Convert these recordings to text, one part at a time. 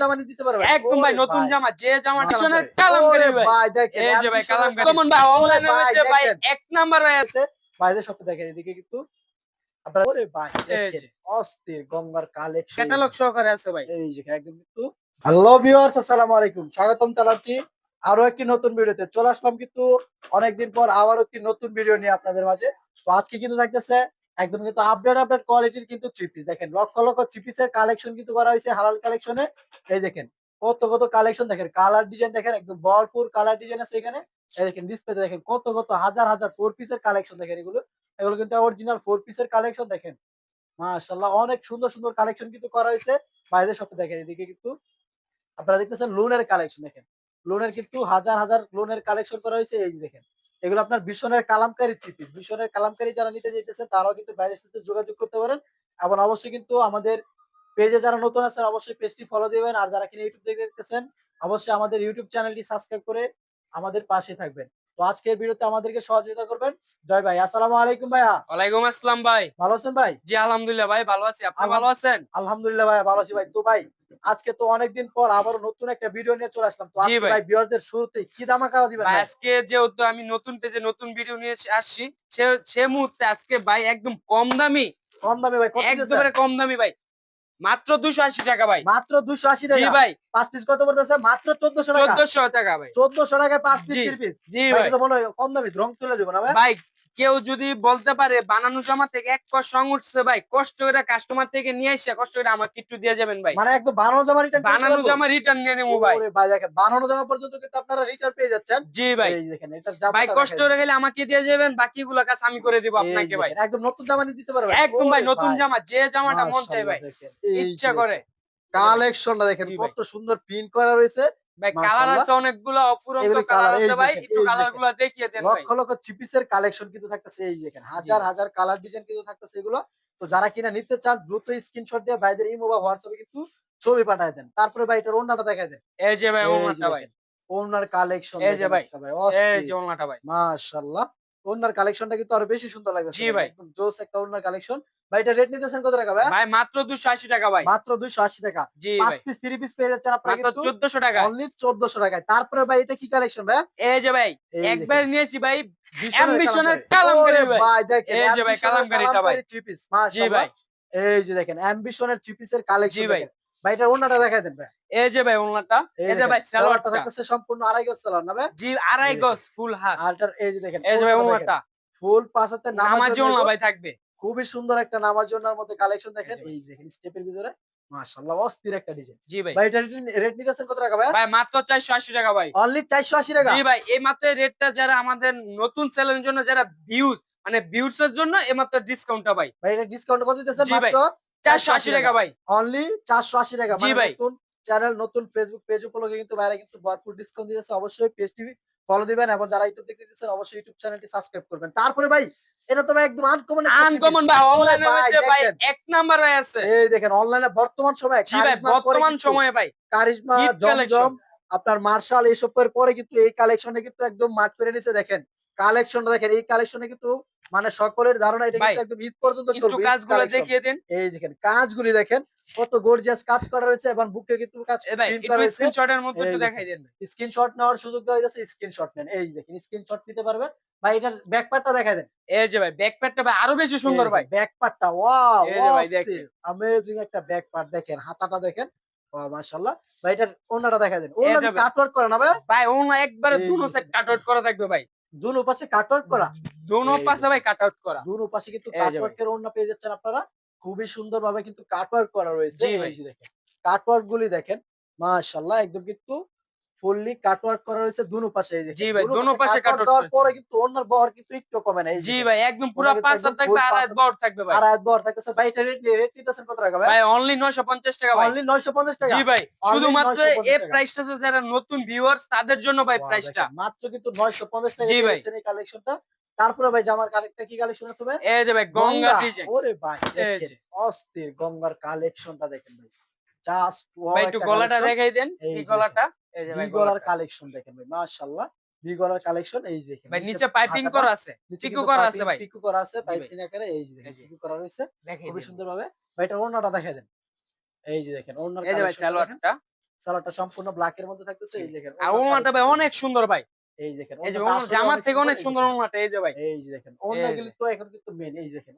জামা দিতে পারবে? একদম ভাই নতুন জামা যে জামা মাশাআল্লাহ। টিশনের ভাই দেখেন এই যে ভাই কমন ভাই অনলাইনের ভাই, মধ্যে ভাই এক নাম্বার ভাই আছে। ভাইদের দেখেন এদিকে কিন্তু আপনারা ওরে ভাই অস্থির গঙ্গার কালেকশন ক্যাটালগ সহকারে আছে ভাই। এই যে একদম কিন্তু হ্যালো ভিউয়ার্স আসসালামু আলাইকুম। স্বাগতম জানাচ্ছি আরও একটি নতুন ভিডিওতে। চলে আসলাম কিন্তু অনেকদিন পর আবার একটি নতুন ভিডিও নিয়ে আপনাদের মাঝে। তো আজকে কিন্তু থাকতেছে একদম কিন্তু আপডেট আপডেট কোয়ালিটির কিন্তু থ্রি পিস দেখেন, লক্ষ লক্ষ থ্রি পিসের কালেকশন কিন্তু করা হয়েছে হালাল কালেকশনে এই দেখেন, কত কত কালেকশন দেখেন কালার ডিজাইন দেখেন, একদম ভরপুর কালার ডিজাইন আছে এখানে। এই দেখেন ডিসপ্লেতে দেখেন, কত কত হাজার হাজার ফোর পিসের কালেকশন দেখেন এগুলো। এগুলো কিন্তু অরিজিনাল ফোর পিসের কালেকশন দেখেন। মাশাআল্লাহ, অনেক সুন্দর সুন্দর কালেকশন কিন্তু করা হয়েছে। বাইরের সাথে দেখেন, এদিকে কিন্তু আপনারা দেখতেছেন লোনের কালেকশন দেখেন। লোনের কিন্তু হাজার হাজার লোনের কালেকশন করা হয়েছে, এই দেখেন। এগুলো আপনার ভীষণের কালামকারী থ্রি পিস ভীষণের কালামকারী যারা নিতে চাইতেছেন তারাও কিন্তু বাইরের সাথে যোগাযোগ করতে পারেন। এবং অবশ্যই কিন্তু আমাদের পেজে যারা নতুন আছেন অবশ্যই পেজটি ফলো দিবেন। আর যারা কিনা ইউটিউব থেকে দেখতেছেন অবশ্যই আমাদের ইউটিউব চ্যানেলটি সাবস্ক্রাইব করে আমাদের পাশে থাকবেন। তো আজকের ভিডিওতে আমাদেরকে সহযোগিতা করবেন জয় ভাই। আসসালামু আলাইকুম ভাইয়া। ওয়ালাইকুম আসসালাম ভাই। ভালো আছেন ভাই? জি আলহামদুলিল্লাহ ভাই ভালো আছি। আপনি ভালো আছেন? আলহামদুলিল্লাহ ভাই ভালো আছি ভাই। তো ভাই আজকে তো অনেকদিন পর আবার নতুন একটা ভিডিও নিয়ে চলে আসলাম। তো আজকে ভাই। ভিউয়ারদের শুরুতেই কি ধামাকা দিবেন ভাই আজকে যেহেতু আমি নতুন পেজে নতুন ভিডিও নিয়ে আসছি সে সে মুহূর্তে আজকে ভাই একদম কম দামি কম দামি ভাই? একদমই কম দামি ভাই। মাত্র দুশো আশি টাকা ভাই। মাত্র 280 জি টাকা? ভাই। পাঁচ পিস কত পড়তেছে? মাত্র 1400 টাকা। চোদ্দশো টাকা ভাই। 1400 টাকায় পাঁচ পিস পিস জি ভাই মনে কম দামি রং তুলে দেবো না ভাই? ভাই কেউ যদি বলতে পারে বানানো জামা থেকে এক কষ সং উঠছে ভাই কষ্ট করে কাস্টমার থেকে নিয়ে এসে কষ্ট করে আমাকে একটু দিয়ে যাবেন ভাই। মানে একদম বানানো জামা রিটার্ন বানানো জামা রিটার্ন নিয়ে নেব ভাই। ভাই দেখেন বানানো জামা পর্যন্ত কিন্তু আপনারা রিটার্ন পেয়ে যাচ্ছেন। জি ভাই। এই দেখেন এটা জামা ভাই কষ্ট করে গেলে আমাকে দিয়ে যাবেন বাকিগুলো কাজ আমি করে দিব আপনাকে ভাই। একদম নতুন জামা নিয়ে দিতে পারবেন। একদম ভাই নতুন জামা যে জামাটা মন চাই ভাই ইচ্ছা করে। কালেকশনটা দেখেন কত সুন্দর প্রিন্ট করা রয়েছে। ভাই কালার আছে অনেকগুলো অফুরন্ত কালার আছে ভাই। একটু এই কালার দেখেন। গুলো দেখিয়ে দেন ভাই। লক্ষ লক্ষ চিপিসের কালেকশন কিন্তু থাকতেছে এই দেখেন হাজার হাজার কালার ডিজাইন কিন্তু থাকতেছে এগুলো। তো যারা কিনা নিতে চান দ্রুত স্ক্রিনশট দিয়ে ভাইদের ইমো বা হোয়াটসঅ্যাপে কিন্তু ছবি পাঠায় দেন। তারপরে ভাই এটার ওন্নাটা দেখায় দেন। এই যে ভাই দেখেন, কালেকশন এই যে ভাই, ভাই এই যে ওমাটা ভাই। মাশাআল্লাহ। ওন্নার কালেকশনটা কিন্তু আরও বেশি সুন্দর লাগবে জি ভাই। জোস একটা ওনার কালেকশন ভাই এটা রেট নিতেছেন কত টাকা ভাই ভাই মাত্র দুশো আশি টাকা ভাই মাত্র 280 টাকা জি পাঁচ পিস থ্রি পিস পেয়ে যাচ্ছেন আপনারা মাত্র কিন্তু চোদ্দশো টাকা অনলি 1400 টাকায় তারপরে ভাই এটা কি কালেকশন ভাই এই যে ভাই একবার নিয়েছি ভাই ambition-এর কালামকারী। ভাই। ভাই দেখেন এই যে ভাই, কালামকারীটা ভাই। piece, জি মাশাআল্লাহ। ভাই এই যে দেখেন অ্যাম্বিশনের থ্রি পিসের কালেকশন জি ভাই। ভাই এটা ওন্নাটা দেখাই দেন ভাই এই যে ভাই ওনাটা এই যে ভাই সালোয়ারটা থাকতেছে সম্পূর্ণ আড়াই গজ সালোয়ার না ভাই? জি আড়াই গজ ফুল হাত। আর এই যে দেখেন এই যে ভাই ওনাটা ফুল পাঁচাতে নামাজি ওনা ভাই থাকবে। খুবই সুন্দর একটা নামাজ ওন্নার মধ্যে কালেকশন দেখেন। এই। দেখেন স্টেপের ভিতরে মাশাআল্লাহ অস্থির একটা ডিজাইন জি ভাই। ভাই এটা রেট নিতেছেন কত টাকা ভাই ভাই মাত্র চারশো আশি টাকা ভাই। অনলি 480 টাকা? জি ভাই এই মাত্র রেটটা যারা আমাদের নতুন সেলের জন্য যারা ভিউজ মানে ভিউজ এর জন্য এই মাত্র ডিসকাউন্টটা ভাই। ভাই এটা ডিসকাউন্ট কত দিতেছেন। মাত্র? চারশো আশি টাকা ভাই। অনলি 480 টাকা জি মানে ভাই। চ্যানেল নতুন ফেসবুক পেজ উপলক্ষে কিন্তু ভাইরা কিন্তু ভরপুর ডিসকাউন্ট দিতেছে অবশ্যই পেজ টিভি ফলো দিবেন এবং যারা ইউটিউব দেখতে দিচ্ছেন অবশ্যই ইউটিউব চ্যানেলটি সাবস্ক্রাইব করবেন। তারপরে ভাই এটা তো ভাই একদম আনকমন আনকমন ভাই অনলাইনে ভাই, মধ্যে ভাই এক নাম্বার হয়ে আছে। এই দেখেন অনলাইনে বর্তমান সময়ে জি ভাই বর্তমান সময়ে ভাই Hit জমজম আপনার মার্শাল এইসবের পরে কিন্তু এই কালেকশনে কিন্তু একদম মাঠ করে নিছে দেখেন। কালেকশনটা দেখেন এই কালেকশনে কিন্তু মানে সকলের ধারণা এটা কিন্তু একদম ঈদ পর্যন্ত চলবে কাজগুলো দেখিয়ে দেন। এই দেখেন কাজগুলি দেখেন কত গর্জিয়াস কাজ করা রয়েছে এবং বুকে কিন্তু কাজ ভাই একটু করা রয়েছে। স্ক্রিনশটের মধ্যে একটু দেখাই দেন। স্ক্রিনশট নেওয়ার সুযোগ দেওয়া যাচ্ছে স্ক্রিনশট নেন। এই দেখেন স্ক্রিনশট নিতে পারবেন। ভাই এটার ব্যাকপ্যাকটা দেখা দেন। এই যে ভাই ব্যাকপ্যাকটা ভাই আরও বেশি সুন্দর ভাই। ব্যাকপ্যাকটা ওয়াও এই যে ভাই দেখেন। অ্যামেজিং একটা ব্যাকপ্যাক দেখেন হাতাটা দেখেন। মাশাআল্লাহ। ভাই এটার ওন্নাটা দেখা দেন। ওন্না কাটওয়ার্ক করা না ভাই? ভাই ওনা একবারে যে সাইড দেখেন। কাট করা থাকবে ভাই। দুনো পাশে কাটওয়ার্ক করা দুনো। পাশে ভাই কাট আউট করা দুনো পাশে কিন্তু কাট ভাই। কাটওয়ার্কের ওন্না পেয়ে যাচ্ছেন আপনারা খুবই সুন্দর ভাবে কিন্তু কাটওয়ার্ক করা রয়েছে। এই যে দেখেন কাটওয়ার্ক গুলি দেখেন মাশাআল্লাহ একদম কিন্তু ফুললি কাটওয়ার্ক করা হয়েছে দুনো পাশে জি ভাই, দুনো পাশে কাটওয়ার্ক পরে কিন্তু ওন্নার বহর কিন্তু একটু কমে না জি ভাই একদম পুরো পাঁচ থাকবে আর এক বড় থাকবে ভাই। আর আয়াত বহর থাকতেছে। ভাই এটা রেট রেট নিতেছেন কত টাকা ভাই? ভাই অনলি 950 টাকা ভাই। অনলি 950 টাকা? জি ভাই শুধুমাত্র এই। প্রাইসটা যারা নতুন ভিউয়ার্স তাদের জন্য ভাই প্রাইসটা মাত্র কিন্তু 950 টাকা জি ভাই। এই কালেকশনটা তারপরে ভাই জামার কালেকশন কি কালেকশন আছে ভাই? এই যে ভাই গঙ্গা। ডিজাইন ওরে ভাই। অস্থির গঙ্গার কালেকশনটা দেখেন ভাই। জাস্ট ভাই একটু গলাটা দেখাই দেন এই গলাটা। এই যে ভি ভাই গলার কালেকশন দেখেন ভাই মাশাআল্লাহ ভি গলার কালেকশন এই যে দেখেন ভাই নিচে পাইপিং করা আছে পিকো করা আছে ভাই। পিকো করা আছে পাইপিং আকারে এই যে দেখেন পিকো করা রয়েছে দেখাই খুবই সুন্দর ভাবে ভাই এটা ওড়নাটা দেখা দেন এই যে দেখেন ওড়নার এই যে ভাই সালোয়ারটা। সালোয়ারটা সম্পূর্ণ ব্ল্যাক এর মধ্যে থাকতেছে এই দেখেন আর ওনাটা ভাই অনেক সুন্দর ভাই। এই দেখেন এই যে জামার থেকে অনেক সুন্দর। ওনাটা এই যে ভাই এই যে দেখেন তো এখন কিন্তু মেন এই দেখেন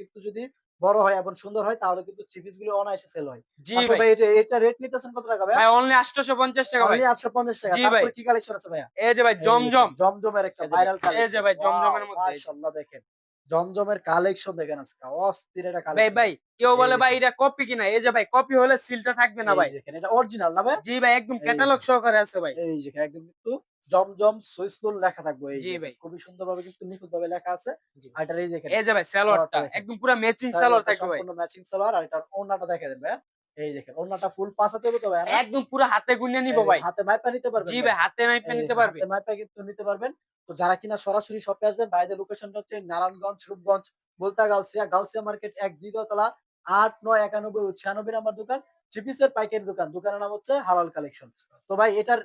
কিন্তু যদি বড় হয় এবং সুন্দর হয় তাহলে কিন্তু থ্রি পিসগুলো অনায়াসে সেল হয় জি আচ্ছা ভাই ভাই এটা এটা রেট নিতেছেন কত টাকা ভাই ভাই অনলি 850 টাকা ভাই অনলি 850 টাকা জি ভাই। কি কালেকশন আছে ভাইয়া এই যে ভাই জমজম জমজমের একটা ভাইরাল ভাই, এই যে ভাই, জমজমের মধ্যে মাশাআল্লাহ দেখেন জমজমের কালেকশন দেখেন আজকে অস্থির ভাই কালেকশন ভাই কেউ বলে ভাই এটা কপি কিনা এই যে ভাই কপি হলে সিলটা থাকবে না ভাই দেখেন এটা অরিজিনাল না ভাই জি ভাই একদম ক্যাটালগ সহকারে আছে ভাই এই যে একদম কিন্তু জমজম সুইসলুল লেখা থাকবে এই জি ভাই। খুবই সুন্দরভাবে কিন্তু নিখুঁত ভাবে লেখা আছে। আর এটার এই দেখেন এই যে ভাই সালোয়ারটা একদম পুরো ম্যাচিং সালোয়ার থাকবে ভাই। সম্পূর্ণ ম্যাচিং সালোয়ার আর এটার ওড়নাটা দেখে দেন ভাই। এই দেখেন ওড়নাটা ফুল পাঁচাতে হবে তো ভাই একদম পুরো হাতে গুনিয়ে নিব ভাই। হাতে মাইপা নিতে পারবেন জি ভাই। হাতে মাইপে নিতে পারবে। হাতে মাইপা কিন্তু নিতে পারবেন। তো যারা কিনা সরাসরি শপে আসবেন বাইরের লোকেশনটা হচ্ছে নারায়ণগঞ্জ রূপগঞ্জ বলতা গাউসিয়া গাউসিয়া মার্কেট এক দ্বিতীয়তলা আট নয় একানব্বই ছিয়ানব্বই নাম্বার দোকান চিপিসের পাইকারি দোকান। দোকানের নাম হচ্ছে হালাল কালেকশন তো ভাই এটার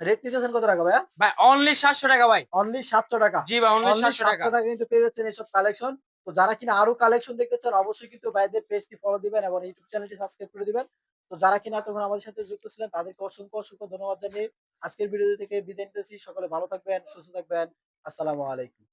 রেট নিতেছেন কত টাকা ভাইয়া? ভাই অনলি 700 টাকা ভাই। অনলি সাতশো টাকা। জি ভাই অনলি অনলি 700 টাকা। কিন্তু পেয়ে যাচ্ছেন এইসব কালেকশন তো যারা কিনা আরও কালেকশন দেখতে চান অবশ্যই কিন্তু ভাইদের পেজটি ফলো দিবেন এবং ইউটিউব চ্যানেলটি সাবস্ক্রাইব করে দিবেন। তো যারা কিনা তখন আমাদের সাথে যুক্ত ছিলেন তাদেরকে অসংখ্য অসংখ্য ধন্যবাদ জানিয়ে আজকের ভিডিও থেকে বিদায় নিতেছি। সকলে ভালো থাকবেন সুস্থ থাকবেন। আসসালামু আলাইকুম।